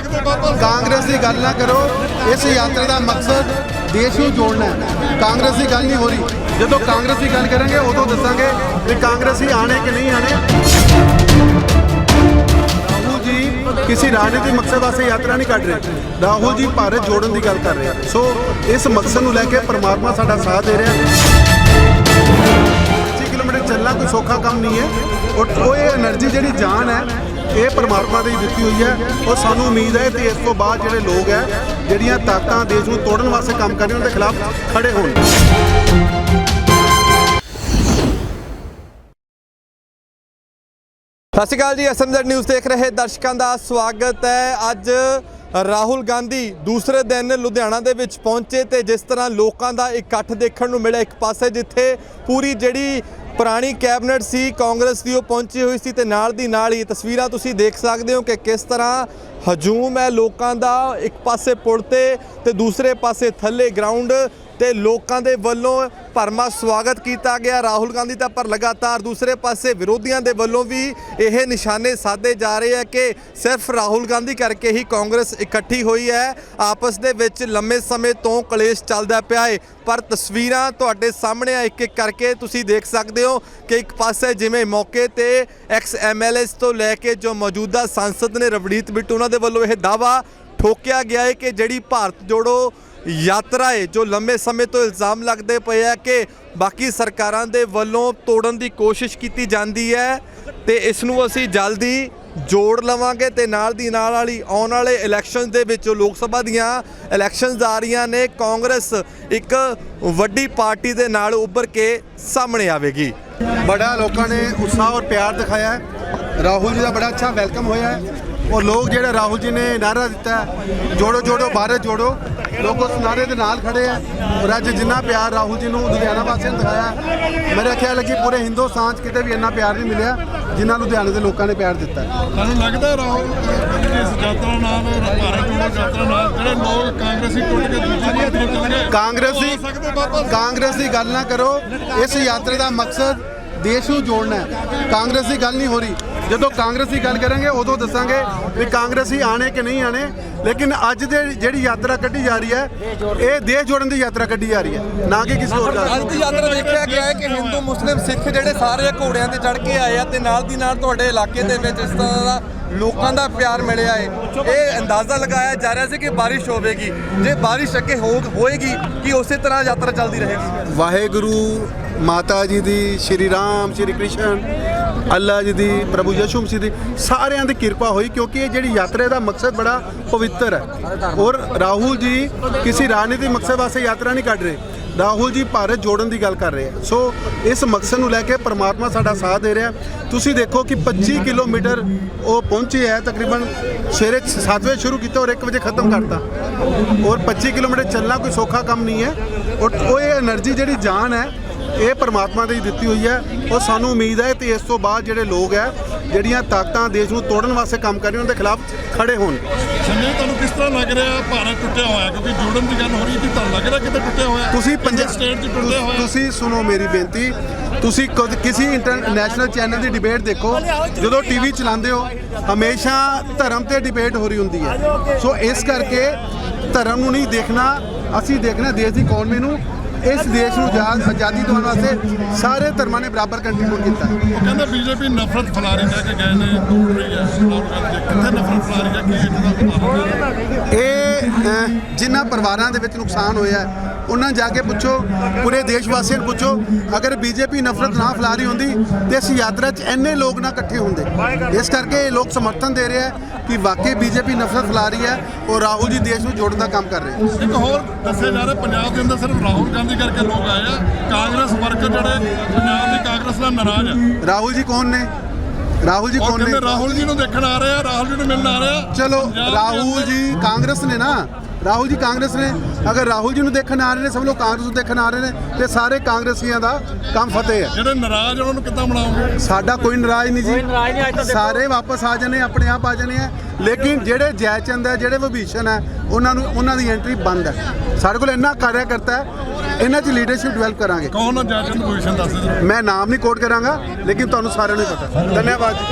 ਕਾਂਗਰਸ ਦੀ ਗੱਲ ਨਾ ਕਰੋ। ਇਸ ਯਾਤਰਾ ਦਾ ਮਕਸਦ ਦੇਸ਼ ਨੂੰ ਜੋੜਨਾ ਕਾਂਗਰਸ ਦੀ ਗੱਲ ਨਹੀਂ ਹੋ ਰਹੀ। ਜਦੋਂ ਕਾਂਗਰਸ ਦੀ ਗੱਲ ਕਰਾਂਗੇ, ਉਦੋਂ ਦੱਸਾਂਗੇ ਕਿ ਕਾਂਗਰਸ ਹੀ ਆਣੇ ਕਿ ਨਹੀਂ ਆਣੇ। ਰਾਹੁਲ ਜੀ ਕਿਸੇ ਰਾਜਨੀਤਿਕ ਮਕਸਦ ਵਾਸਤੇ ਯਾਤਰਾ ਨਹੀਂ ਕੱਢ ਰਹੇ। ਰਾਹੁਲ ਜੀ ਭਾਰਤ ਜੋੜਨ ਦੀ ਗੱਲ ਕਰ ਰਹੇ। ਸੋ ਇਸ ਮਕਸਦ ਨੂੰ ਲੈ ਕੇ ਪਰਮਾਤਮਾ ਸਾਡਾ ਸਾਥ ਦੇ ਰਿਹਾ ਹੈ। ਕਿਲੋਮੀਟਰ ਚੱਲਣਾ ਕੋਈ ਸੌਖਾ ਕੰਮ ਨਹੀਂ ਹੈ। ਔਰ ਉਹ ਇਹ એનર્ਜੀ ਜਿਹੜੀ ਜਾਨ ਹੈ ਇਹ ਪਰਮਾਤਮਾ ਦੀ ਦਿੱਤੀ ਹੋਈ ਹੈ ਔਰ ਸਾਨੂੰ ਉਮੀਦ ਹੈ ਕਿ ਇਸ ਤੋਂ ਬਾਅਦ ਜਿਹੜੇ ਲੋਕ ਹੈ, ਜਿਹੜੀਆਂ ਤਾਕਤਾਂ ਦੇਸ਼ ਨੂੰ ਤੋੜਨ ਵਾਸਤੇ ਕੰਮ ਕਰ ਰਹੀਆਂ ਉਹਨਾਂ ਦੇ ਖਿਲਾਫ ਖੜੇ ਹੋਣ। ਸਤਿ ਸ਼੍ਰੀ ਅਕਾਲ ਜੀ ਐਸਐਮਜ਼ੈਡ ਨਿਊਜ਼ ਦੇਖ ਰਹੇ ਦਰਸ਼ਕਾਂ ਦਾ ਸਵਾਗਤ ਹੈ। ਅੱਜ ਰਾਹੁਲ ਗਾਂਧੀ ਦੂਸਰੇ ਦਿਨ ਲੁਧਿਆਣਾ ਦੇ ਵਿੱਚ ਪਹੁੰਚੇ ਤੇ ਜਿਸ ਤਰ੍ਹਾਂ ਲੋਕਾਂ ਦਾ ਇਕੱਠ ਦੇਖਣ ਨੂੰ ਮਿਲਿਆ ਇੱਕ ਪਾਸੇ ਜਿੱਥੇ ਪੂਰੀ ਜਿਹੜੀ ਪੁਰਾਣੀ ਕੈਬਨਿਟ ਸੀ ਕਾਂਗਰਸ ਦੀ ਉਹ ਪਹੁੰਚੀ ਹੋਈ ਸੀ ਤੇ ਨਾਲ ਦੀ ਨਾਲ ਹੀ ਤਸਵੀਰਾਂ ਤੁਸੀਂ ਦੇਖ ਸਕਦੇ ਹੋ ਕਿ ਕਿਸ ਤਰ੍ਹਾਂ ਹਜੂਮ ਹੈ ਲੋਕਾਂ ਦਾ ਇੱਕ ਪਾਸੇ ਪੁਲ ਤੇ ਤੇ ਦੂਸਰੇ ਪਾਸੇ ਥੱਲੇ ਗਰਾਊਂਡ ਤੇ ਲੋਕਾਂ ਦੇ ਵੱਲੋਂ ਭਰਮਾ ਸਵਾਗਤ ਕੀਤਾ ਗਿਆ। ਰਾਹੁਲ ਗਾਂਧੀ ਦਾ ਪਰ ਲਗਾਤਾਰ ਦੂਸਰੇ ਪਾਸੇ ਵਿਰੋਧੀਆਂ ਦੇ ਵੱਲੋਂ ਵੀ ਇਹ ਨਿਸ਼ਾਨੇ ਸਾਧੇ ਜਾ ਰਹੇ ਆ ਕਿ ਸਿਰਫ ਰਾਹੁਲ ਗਾਂਧੀ ਕਰਕੇ ਹੀ ਕਾਂਗਰਸ ਇਕੱਠੀ ਹੋਈ ਹੈ। ਆਪਸ ਦੇ ਵਿੱਚ ਲੰਮੇ ਸਮੇਂ ਤੋਂ ਕਲੇਸ਼ ਚੱਲਦਾ ਪਿਆ ਹੈ। ਪਰ ਤਸਵੀਰਾਂ ਤੁਹਾਡੇ ਸਾਹਮਣੇ ਆ ਇੱਕ ਇੱਕ ਕਰਕੇ ਤੁਸੀਂ ਦੇਖ ਸਕਦੇ ਹੋ ਕਿ ਇੱਕ ਪਾਸੇ ਜਿਵੇਂ ਮੌਕੇ ਤੇ ਐਕਸ ਐਮਐਲਏਸ ਤੋਂ ਲੈ ਕੇ ਜੋ ਮੌਜੂਦਾ ਸੰਸਦ ਨੇ ਰਵਨੀਤ ਬਿੱਟੂ, ਉਹਨਾਂ ਦੇ ਵੱਲੋਂ ਇਹ ਦਾਵਾ ਠੋਕਿਆ ਗਿਆ ਹੈ ਕਿ ਜਿਹੜੀ ਭਾਰਤ ਜੋੜੋ ਯਾਤਰਾ ਹੈ, ਜੋ ਲੰਮੇ ਸਮੇਂ ਤੋਂ ਇਲਜ਼ਾਮ ਲੱਗਦੇ ਪਏ ਆ ਕਿ ਬਾਕੀ ਸਰਕਾਰਾਂ ਦੇ ਵੱਲੋਂ ਤੋੜਨ ਦੀ ਕੋਸ਼ਿਸ਼ ਕੀਤੀ ਜਾਂਦੀ ਹੈ ਤੇ ਇਸ ਨੂੰ ਅਸੀਂ ਜਲਦੀ ਜੋੜ ਲਵਾਂਗੇ ਤੇ ਨਾਲ ਦੀ ਨਾਲ ਵਾਲੀ ਆਉਣ ਵਾਲੇ ਇਲੈਕਸ਼ਨਸ ਦੇ ਵਿੱਚ ਲੋਕ ਸਭਾ ਦੀਆਂ ਇਲੈਕਸ਼ਨਸ ਆ ਰਹੀਆਂ ਨੇ, ਕਾਂਗਰਸ ਇੱਕ ਵੱਡੀ ਪਾਰਟੀ ਦੇ ਨਾਲ ਉੱਭਰ ਕੇ ਸਾਹਮਣੇ ਆਵੇਗੀ। ਬੜਾ ਲੋਕਾਂ ਨੇ ਉਤਸ਼ਾਹ ਔਰ ਪਿਆਰ ਦਿਖਾਇਆ ਹੈ। ਰਾਹੁਲ ਜੀ ਦਾ ਬੜਾ ਅੱਛਾ ਵੈਲਕਮ ਹੋਇਆ ਹੈ। ਔਰ ਲੋਕ ਜਿਹੜੇ ਰਾਹੁਲ ਜੀ ਨੇ ਨਾਰਾ ਦਿੱਤਾ ਜੋੜੋ ਜੋੜੋ ਭਾਰਤ ਜੋੜੋ। ਲੋਕ ਉਸ ਨਾਰੇ ਦੇ ਨਾਲ ਖੜੇ ਆ ਔਰ ਅੱਜ ਜਿੰਨਾ ਪਿਆਰ ਰਾਹੁਲ ਜੀ ਨੂੰ ਲੁਧਿਆਣਾ ਵਾਸੀਆਂ ਨੇ ਦਿਖਾਇਆ ਮੇਰੇ ਖਿਆਲ ਹੈ ਕਿ ਪੂਰੇ ਹਿੰਦੁਸਤਾਨ 'ਚ ਕਿਤੇ ਵੀ ਇੰਨਾ ਪਿਆਰ ਨਹੀਂ ਮਿਲਿਆ ਜਿੰਨਾ ਲੁਧਿਆਣੇ ਦੇ ਲੋਕਾਂ ਨੇ ਪਿਆਰ ਦਿੱਤਾ। ਤੁਹਾਨੂੰ ਲੱਗਦਾ ਰਾਹੁਲ ਇਸ ਯਾਤਰਾ ਨਾਲ ਭਾਰਤ ਜੋੜੋ ਯਾਤਰਾ ਨਾਲ ਜਿਹੜੇ ਲੋਕ ਕਾਂਗਰਸੀ ਟੁੱਟ ਕੇ ਦੂਜੀ ਚੱਲ ਗਏ ਕਾਂਗਰਸੀ ਕਾਂਗਰਸ ਦੀ ਗੱਲ ਨਾ ਕਰੋ। ਇਸ ਯਾਤਰਾ ਦਾ ਮਕਸਦ ਦੇਸ਼ ਨੂੰ ਜੋੜਨਾ ਹੈ। ਕਾਂਗਰਸ ਦੀ ਗੱਲ ਨਹੀਂ ਹੋ ਰਹੀ। ਜਦੋਂ ਕਾਂਗਰਸ ਦੀ ਗੱਲ ਕਰਾਂਗੇ ਉਦੋਂ ਦੱਸਾਂਗੇ ਵੀ ਕਾਂਗਰਸੀ ਆਣੇ ਕਿ ਨਹੀਂ ਆਣੇ। ਲੇਕਿਨ ਅੱਜ ਦੇ ਜਿਹੜੀ ਯਾਤਰਾ ਕੱਢੀ ਜਾ ਰਹੀ ਹੈ ਇਹ ਦੇਸ਼ ਜੋੜਨ ਦੀ ਯਾਤਰਾ ਕੱਢੀ ਜਾ ਰਹੀ ਹੈ ਨਾ ਕਿ ਕਿਸੇ ਹੋਰ ਗੱਲ। ਅੱਜ ਦੀ ਯਾਤਰਾ ਦੇਖਿਆ ਗਿਆ ਹੈ ਕਿ ਹਿੰਦੂ ਮੁਸਲਿਮ ਸਿੱਖ ਜਿਹੜੇ ਸਾਰੇ ਘੋੜਿਆਂ ਤੇ ਚੜ ਕੇ ਆਏ ਆ ਤੇ ਨਾਲ ਦੀ ਨਾਲ ਤੁਹਾਡੇ ਇਲਾਕੇ ਦੇ ਵਿੱਚ ਇਸ ਤਰ੍ਹਾਂ ਦਾ ਲੋਕਾਂ ਦਾ ਪਿਆਰ ਮਿਲਿਆ ਹੈ। ਇਹ ਅੰਦਾਜ਼ਾ ਲਗਾਇਆ ਜਾ ਰਿਹਾ ਸੀ ਕਿ ਬਾਰਿਸ਼ ਹੋਵੇਗੀ। ਜੇ ਬਾਰਿਸ਼ ਅੱਗੇ ਹੋਏਗੀ ਕਿ ਉਸੇ ਤਰ੍ਹਾਂ ਯਾਤਰਾ ਚੱਲਦੀ ਰਹੇਗੀ? ਵਾਹਿਗੁਰੂ ਮਾਤਾ ਜੀ ਦੀ, ਸ਼੍ਰੀ ਰਾਮ, ਸ਼੍ਰੀ ਕ੍ਰਿਸ਼ਨ, ਅੱਲਾ ਜੀ ਦੀ, ਪ੍ਰਭੂ ਯਸ਼ੂ ਸੀ ਦੀ, ਸਾਰਿਆਂ ਦੀ ਕਿਰਪਾ ਹੋਈ ਕਿਉਂਕਿ ਇਹ ਜਿਹੜੀ ਯਾਤਰਾ ਦਾ ਮਕਸਦ ਬੜਾ ਪਵਿੱਤਰ ਹੈ। ਔਰ ਰਾਹੁਲ ਜੀ ਕਿਸੇ ਰਾਜਨੀਤਿਕ ਮਕਸਦ ਵਾਸਤੇ ਯਾਤਰਾ ਨਹੀਂ ਕੱਢ ਰਹੇ। ਰਾਹੁਲ ਜੀ ਭਾਰਤ ਜੋੜਨ ਦੀ ਗੱਲ ਕਰ ਰਹੇ ਆ ਸੋ ਇਸ ਮਕਸਦ ਨੂੰ ਲੈ ਕੇ ਪਰਮਾਤਮਾ ਸਾਡਾ ਸਾਥ ਦੇ ਰਿਹਾ ਤੁਸੀਂ ਦੇਖੋ ਕਿ 25 ਕਿਲੋਮੀਟਰ ਉਹ ਪਹੁੰਚੇ ਹੈ, ਤਕਰੀਬਨ ਸਵੇਰੇ 7 ਵਜੇ ਸ਼ੁਰੂ ਕੀਤਾ ਔਰ 1 ਵਜੇ ਖਤਮ ਕਰਤਾ। ਔਰ 25 ਕਿਲੋਮੀਟਰ ਚੱਲਣਾ ਕੋਈ ਸੌਖਾ ਕੰਮ ਨਹੀਂ ਹੈ। ਔਰ ਉਹ ਇਹ એનર્ਜੀ ਜਿਹੜੀ ਜਾਨ ਹੈ ਇਹ ਪਰਮਾਤਮਾ ਦੀ ਦਿੱਤੀ ਹੋਈ ਹੈ ਔਰ ਸਾਨੂੰ ਉਮੀਦ ਹੈ ਕਿ ਇਸ ਤੋਂ ਬਾਅਦ ਜਿਹੜੇ ਲੋਕ ਹੈ ਜਿਹੜੀਆਂ ਤਾਕਤਾਂ ਦੇਸ਼ ਨੂੰ ਤੋੜਨ ਵਾਸਤੇ ਕੰਮ ਕਰ ਰਹੀਆਂ ਉਹਨਾਂ ਦੇ ਖਿਲਾਫ ਖੜੇ ਹੋਣ। ਸੰਜੇ ਤੁਹਾਨੂੰ ਕਿਸ ਤਰ੍ਹਾਂ ਲੱਗ ਰਿਹਾ ਭਾਰਤ ਟੁੱਟਿਆ ਹੋਇਆ? ਕਿਉਂਕਿ ਜੋੜਨ ਦੀ ਗੱਲ ਹੋ ਰਹੀ ਸੀ ਤੁਹਾਨੂੰ ਲੱਗ ਰਿਹਾ ਕਿਤੇ ਟੁੱਟਿਆ ਹੋਇਆ? ਤੁਸੀਂ ਪੰਜਾਬ ਸਟੇਟ 'ਚ ਟੁੱਟਿਆ ਹੋਇਆ? ਤੁਸੀਂ ਸੁਣੋ ਮੇਰੀ ਬੇਨਤੀ। ਤੁਸੀਂ ਕਦ- ਕਿਸੇ ਇੰਟਰਨੈਸ਼ਨਲ ਚੈਨਲ ਦੀ ਡਿਬੇਟ ਦੇਖੋ। ਜਦੋਂ ਟੀਵੀ ਚਲਾਉਂਦੇ ਹੋ ਹਮੇਸ਼ਾ ਧਰਮ ਤੇ ਡਿਬੇਟ ਹੋ ਰਹੀ ਹੁੰਦੀ ਹੈ। ਸੋ ਇਸ ਕਰਕੇ ਧਰਮ ਨੂੰ ਨਹੀਂ ਦੇਖਣਾ ਅਸੀਂ ਦੇਖਣਾ ਦੇਸ਼ ਦੀ ਇਕਨੋਮੀ ਨੂੰ। ਇਸ ਦੇਸ਼ ਨੂੰ ਆਜ਼ਾਦ ਆਜ਼ਾਦੀ ਦਿਵਾਉਣ ਵਾਸਤੇ ਸਾਰੇ ਧਰਮਾਂ ਨੇ ਬਰਾਬਰ ਕੰਟਰੀਬਿਊਟ ਕੀਤਾ ਉਹ ਕਹਿੰਦਾ ਬੀਜੇਪੀ ਨਫ਼ਰਤ ਫੈਲਾ ਰਹੀ ਹੈ ਕਿ ਗਏ ਨੇ ਤੋੜ ਰਹੀ ਹੈ। ਕਿੱਥੇ ਨਫ਼ਰਤ ਫੈਲਾ ਰਹੀ ਹੈ? ਕੀ ਇਹ ਜਿਨ੍ਹਾਂ ਪਰਿਵਾਰਾਂ ਦੇ ਵਿੱਚ ਨੁਕਸਾਨ ਹੋਇਆ ਹੈ, ਉਹਨਾਂ ਜਾ ਕੇ ਪੁੱਛੋ ਪੂਰੇ ਦੇਸ਼ ਵਾਸੀਆਂ ਨੂੰ ਪੁੱਛੋ ਅਗਰ ਬੀਜੇਪੀ ਨਫ਼ਰਤ ਨਾ ਫੈਲਾ ਰਹੀ ਹੁੰਦੀ ਤੇ ਇਸ ਯਾਤਰਾ 'ਚ ਇੰਨੇ ਲੋਕ ਨਾ ਇਕੱਠੇ ਹੁੰਦੇ। ਇਸ ਕਰਕੇ ਇਹ ਲੋਕ ਸਮਰਥਨ ਦੇ ਰਹੇ ਹੈ ਕਿ ਵਾਕਈ ਬੀਜੇਪੀ ਨਫ਼ਰਤ ਫੈਲਾ ਰਹੀ ਹੈ ਔਰ ਰਾਹੁਲ ਜੀ ਦੇਸ਼ ਨੂੰ ਜੋੜਨ ਦਾ ਕੰਮ ਕਰ ਰਹੇ ਹੈ ਇੱਕ ਹੋਰ ਦੱਸਿਆ ਜਾ ਰਿਹਾ ਪੰਜਾਬ ਦੇ ਅੰਦਰ ਸਿਰਫ ਰਾਹੁਲ ਗਾਂਧੀ ਕਰਕੇ ਲੋਕ ਆਏ ਆ। ਕਾਂਗਰਸ ਵਰਕਰ ਜਿਹੜੇ ਪੰਜਾਬ ਦੀ ਕਾਂਗਰਸ ਨਾਲ ਨਾਰਾਜ਼ ਆ। ਰਾਹੁਲ ਜੀ ਕੌਣ ਨੇ? ਰਾਹੁਲ ਜੀ ਕੌਣ ਨੇ? ਕਹਿੰਦੇ ਰਾਹੁਲ ਜੀ ਨੂੰ ਦੇਖਣ ਆ ਰਹੇ ਆ ਰਾਹੁਲ ਜੀ ਨੂੰ ਮਿਲਣ ਆ ਰਹੇ ਆ। ਚਲੋ ਪੰਜਾਬ ਦੇ ਰਾਹੁਲ ਅੰਦਰ- ਜੀ ਕਾਂਗਰਸ ਨੇ ਨਾ ਰਾਹੁਲ ਜੀ ਕਾਂਗਰਸ ਨੇ ਅਗਰ ਰਾਹੁਲ ਜੀ ਨੂੰ ਦੇਖਣ ਆ ਰਹੇ ਨੇ ਸਭ ਲੋਕ ਕਾਂਗਰਸ ਨੂੰ ਦੇਖਣ ਆ ਰਹੇ ਨੇ ਤੇ ਸਾਰੇ ਕਾਂਗਰਸੀਆਂ ਦਾ ਕੰਮ ਫਤਿਹ ਹੈ। ਜਿਹੜੇ ਨਾਰਾਜ਼ ਆ ਉਹਨਾਂ ਨੂੰ ਕਿੱਦਾਂ ਬਣਾਓਗੇ? ਸਾਡਾ ਕੋਈ ਨਾਰਾਜ਼ ਨਹੀਂ ਜੀ। ਸਾਰੇ ਵਾਪਸ ਆ ਜਾਣੇ ਆਪਣੇ ਆਪ ਆ ਜਾਣੇ ਆ। ਲੇਕਿਨ ਜਿਹੜੇ ਜੈਚੰਦ ਹੈ ਜਿਹੜੇ ਵਿਭੀਸ਼ਣ ਹੈ ਉਹਨਾਂ ਨੂੰ ਉਹਨਾਂ ਦੀ ਐਂਟਰੀ ਬੰਦ ਹੈ। ਸਾਡੇ ਕੋਲ ਇੰਨਾ ਕਾਰਿਆ ਕਰਤਾ ਹੈ ਇਹਨਾਂ 'ਚ ਲੀਡਰਸ਼ਿਪ ਡਿਵੈਲਪ ਕਰਾਂਗੇ। ਕੌਣ ਜੱਜ ਨੂੰ ਪੋਜੀਸ਼ਨ ਦੱਸ ਦਿਓ। ਮੈਂ ਨਾਮ ਨਹੀਂ ਕੋਟ ਕਰਾਂਗਾ ਲੇਕਿਨ ਤੁਹਾਨੂੰ ਸਾਰਿਆਂ ਨੂੰ ਹੀ ਪਤਾ। ਧੰਨਵਾਦ। ਜੀ